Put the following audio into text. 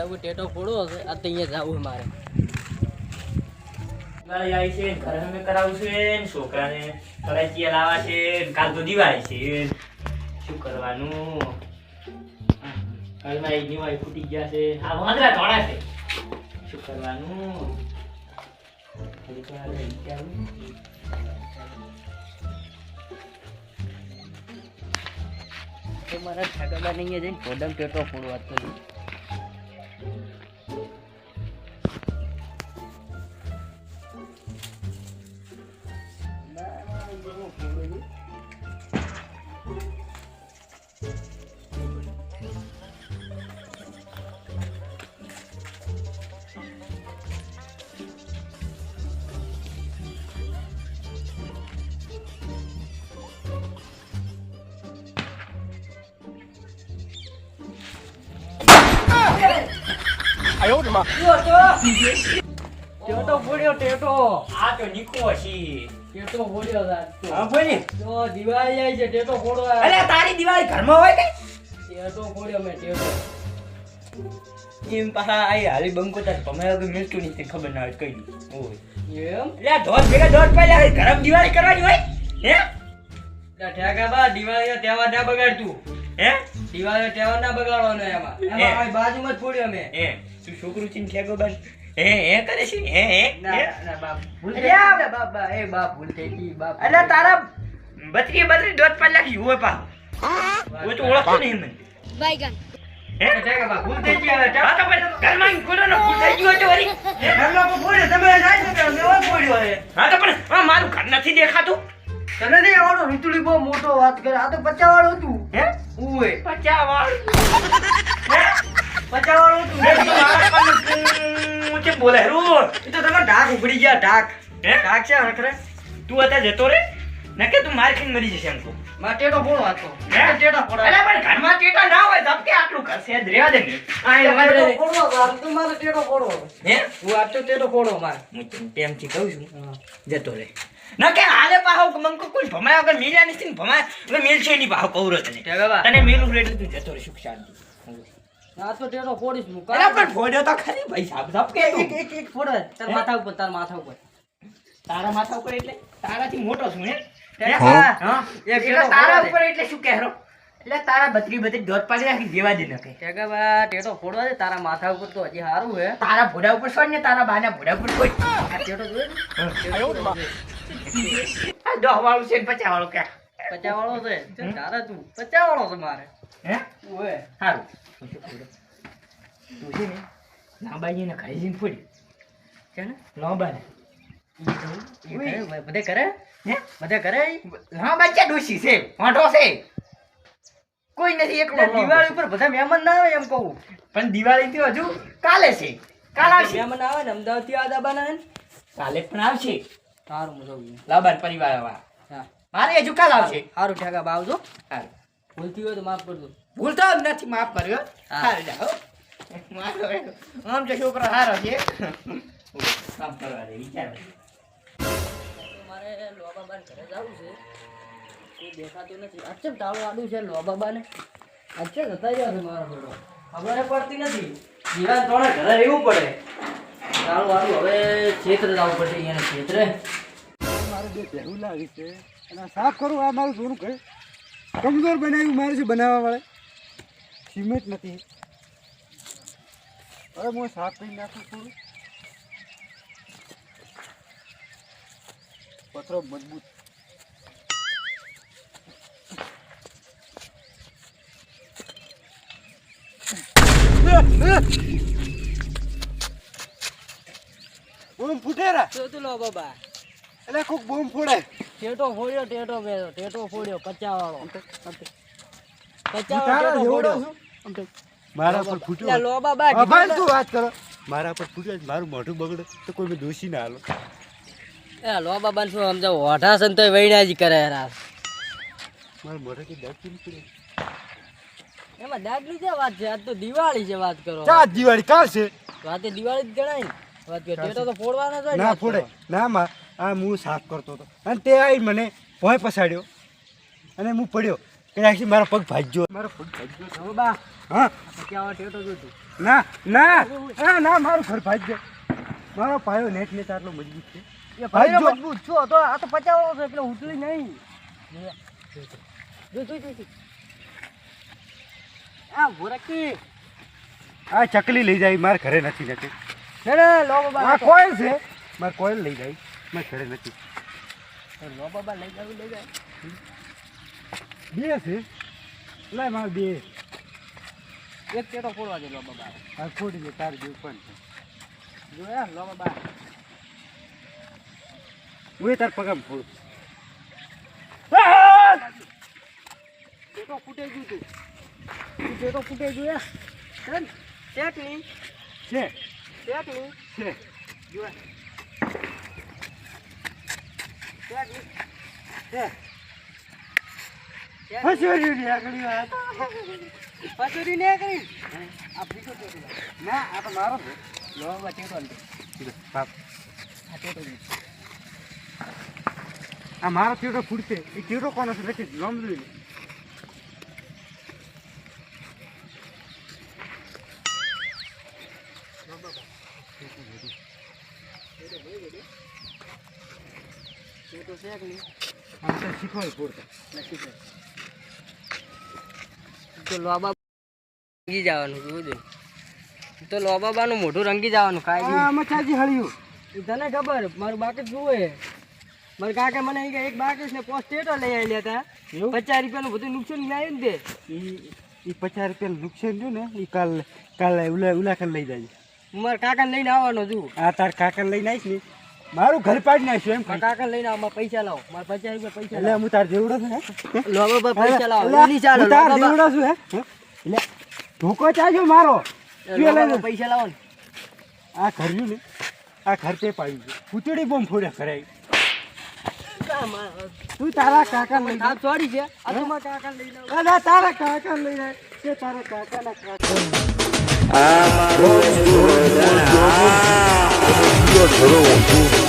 જવું ટેટો ફોડો હશે આ તો અહીંયા જવું મારે. દિવાળી આવી છે ઘરે અમે કરાવું છે છોકરાને કરાચી લાવવા છે કાલ તો દિવાળી છે. શું કરવાનું? દિવાળી ફૂટી ગયા છે. આ વાંદરા થોડા છે. શું કરવાનું? ઘડીક ટેટો વિચારું. તો મારા ઠાકાબા ને અહીંયા જઈને પોડમ ટેટો ફોડવા તો ટેટો ફોડ્યો ટેટો. આ તો નીકળો છે. ટેટો ફોડ્યો છે આજ તો. હા બોલી. દિવાળી આવી છે ટેટો ફોડવા અરે તારી દિવાળી ઘરમાં હોય કે? ટેટો ફોડ્યો મેં ટેટો. એમ પાછા આઈ હાલી બંકો તાર તમે કે મિલતું નહીં ખબર ના હોય કઈ ઓય. એમ? એટલે ધોધ ભેગા ધોધ ગરમ ઘરમાં દિવાળી કરવાની હોય? હે? એટલે ઠાકાબા દિવાળીનો તહેવાર ના બગાડતું. હે? દિવાળીનો તહેવાર ના બગાડવાનો એમાં. એમાં બાજુમાં જ ફોડ્યો મેં. હે? તું છોકરું ચીન ઠેકો બસ એ એ કરે છે? હે હે? ના ના, ના બાપ ભૂલ થઈ ગઈ. ને બાપ એ બાપ ભૂલ થઈ ગઈ બાપ અલ્યા તારા બત્રી બત્રી દોત પર લખી હોય પા હું તો ઓળખતો નહીં મને બાઈગન હે? ઠાકાબા ભૂલ થઈ ગઈ હવે હા તો પછી ઘરમાં ફોડો ભૂલ થઈ ગયું તો વળી. હે? ઘરમાં ફોડ્યો તમે જાય છો મેં ઓય ફોડ્યો હે હા તો પણ હા, મારું ઘર નથી દેખાતું. તને નહીં આવડો ઋતુલી બહુ મોટો વાત કરે. આ તો પચાવાળું હતું. હે? ઉએ પચા વાળ હે પચા વાળું હતું હે, તું મારા બોલે એ તો તમે ઢાક ઉપડી ગયા ઢાક હે? ઢાક છે હખરે તું અત્યારે જતો રે. નકે તું માર ખાઈને મરી જશે એમ તું માં ટેટો ફોડો હતો હે? ટેટો ફોડો. અલા પણ ઘરમાં ટેટા ના હોય ધબકે આટલું કરશે જ રહેવા દે ને. આ એ વાત રે. ફોડો આમ મારે ટેટો ફોડો હે? હું આ ટેટો ફોડો માર. હું ટેમથી કહું છું. જતો રે. ન કે હાલે પાહો મંકો કોઈ ભમાય વગર મિલ્યા નથી ભમાય ભમાયા. મિલ મિલશે નહીં પાહો રહ્યો તને. તને મિલું રેડી તું જતો રે સુખ શાંતિ. આ તો ટેટો ફોડીશ હું અલા પણ ફોડ્યો તો ખરી ભાઈ સાહેબ ધબકે એક એક એક ફોડો. તાર માથા ઉપર તાર માથા ઉપર. તારા માથા ઉપર એટલે? તારાથી મોટો છું હે? હા? એટલે તારા ઉપર એટલે શું કહેરો? એટલે તારા બત્રી બત્રી દોત પાડી રાખી દેવા દે ન કઈ ઠાકાબા ટેટો ફોડવા દે તારા માથા ઉપર તો હજી સારું હે તારા ભોડા ઉપર છોડ ને તારા બાના ભોડા ઉપર છોડ આ ટેટો જોઈ ને? ટેટો જોઈ. આ દહ વાળું છે ને પચાસ વાળું ક્યાં? પચા વાળો છે? જો તું પચા વાળો છે મારે. હે? ઓય. સારું તું છે ને લાંબાજીને ખાઈ જઈને ફોડી છે ને લાંબાને બધે કરે? હે? બધે કરે? લાંબા ક્યાં ડોશી છે? વાંઢો છે? કોઈ નથી એકલો દિવાળી ઉપર બધા મહેમાન ના આવે એમ કહું. પણ દિવાળી થી હજુ કાલે છે. કાલે આવશે. મહેમાન આવે ને અમદાવાદથી આ દાબાના કાલે પણ આવશે. સારું મજા લાબાન પરિવાર વાળા. મારે હજુ કાલ આવશે. સારું ઠેકા બાવજો સારું ભૂલતી હોય તો માફ કરજો. ભૂલતો જ નથી માફ કર્યો સારું જાઓ મારો આમ જે છોકરો સારો છે. કામ કરવા દે વિચાર મારે લોબાબાને ઘરે જવું છે. કોઈ દેખાતું નથી. અચ્છા તાળું આડું છે લોબાબાને અચ્છા જતા રહ્યા છે મારા ખબર પડતી નથી. જીવાન ઘરે રહેવું પડે. તાળું આડું હવે ક્ષેત્ર જવું પડશે અહીંયા ક્ષેત્રે મારે બે પહેરું લાવી છે અને સાફ કરું આ મારું જૂનું ઘર. કમજોર બનાવ્યું મારે છે બનાવવા વાળે. સિમેન્ટ નથી. હવે હું સાફ કરી નાખું થોડું પથરો મજબૂત. બોમ ફૂટેરા? તો તું લોબાબા એટલે કોક બોમ ફોડે ટેટો ફોડ્યો ટેટો મેળો ટેટો ફોડ્યો કચ્ચા વાળો કચ્ચા વાળો છું? મારા પર ફૂટ્યો લો બાબા ભાઈ શું વાત કરો. મારા પર ફૂટ્યો મારું મોઢું બગડે તો કોઈ દોષી ના હાલો. એ લોબાબા શું સમજાવ ઓઢા છે ને વૈણા જ કરે યાર મારું મોઢેથી દર્દ કેમ એમાં દાદલી છે વાત છે આજ તો દિવાળી છે વાત કરો. ચા દિવાળી? કાલ છે? વાતે દિવાળી જ ગણાય. ને વાત કરો ટેટો તો ફોડવાનો જ હોય ને ના ફોડે. ના માં. આ હું સાફ કરતો હતો. અને તે આવી મને ભોંય પસાડ્યો અને હું પડ્યો. કદાચ મારો પગ ભાજ્યો. મારો પગ ભાજ્યો બા. હા. ના ના. ના ના મારું ઘર ભાજ્યો. મારો પાયો નેટ ને આટલો મજબૂત છે. એ ભાઈ મજબૂત છો તો આ તો પચાવવાનો છે એટલે ઉતરી નહીં. જો. આ ભોરકી આ ચકલી લઈ જાય મારા ઘરે નથી જતી. ના ને લો આ કોઈ છે? મારે કોઈલ લઈ જાય. મારા ઘરે નથી. લો બાબા લઈ જાવ લઈ જાય બે છે. લાય મારે બે. એક ચેટો ફોડવા દે લો બાબા. હા ફોડી છે તાર જેવું પણ છે. જોયા લો બાબા. હું તાર પગામ ફોડું. ટેટો ફૂટે ગયું તું. તું ટેટો ફૂટે જોયા ચલ ટેકની છે. ટેકની છે. જોયા છે ફસોરી ની આગળી વાત પસુરી ને કરી આ બીજો લાવ. ના આ તો મારો છે લો ટેટો આલ દે બાપ આ ટેટો આ ચીડો ફૂટશે એ ચીડો કોનો છે લખી નામ જોઈ છે કે તો છે તો લોબા રંગી જવાનું જોજો તો લોબાબાનું મોઢું રંગી જવાનું કાંઈ આ મચાજી તને ખબર મારું બાકી જુએ મારા કાકા મને કે એક બાકી ને પોસ્ટ ટેટો લઈ આવી હતા પચાસ રૂપિયાનું બધું નુકસાન લાવ્યું ને તે એ પચાસ રૂપિયા નુકસાન થયું ને એ કાલ કાલે ઉલા ઉલાખન લઈ જાય હું મારા કાકાને લઈને આવવાનો છું. આ તાર કાકા લઈને આવીશ ને મારું ઘર પાડી નાખ્યું એમ. કાકા લઈને આમાં પૈસા લાવો. મારા પચાસ રૂપિયા પૈસા એટલે લાવો. હું તાર જેવડો છું હે? લોબાબા પૈસા લાવો. ઓલી ચાલો. તાર જેવડો છું હે? એટલે ધોકો ચાજો મારો. લઈને પૈસા લાવો ને. આ ઘર ને આ ઘર તે પાડ્યું છે. પૂતળી બોમ્બ ફોડ્યા ઘરે તું તારા કાકા લઈ થાપ ચોરી છે? આ તો મારા કાકાને લઈને આવો. અલા તારા કાકા લઈ જાય કે તારા કાકાના કાકા Yo,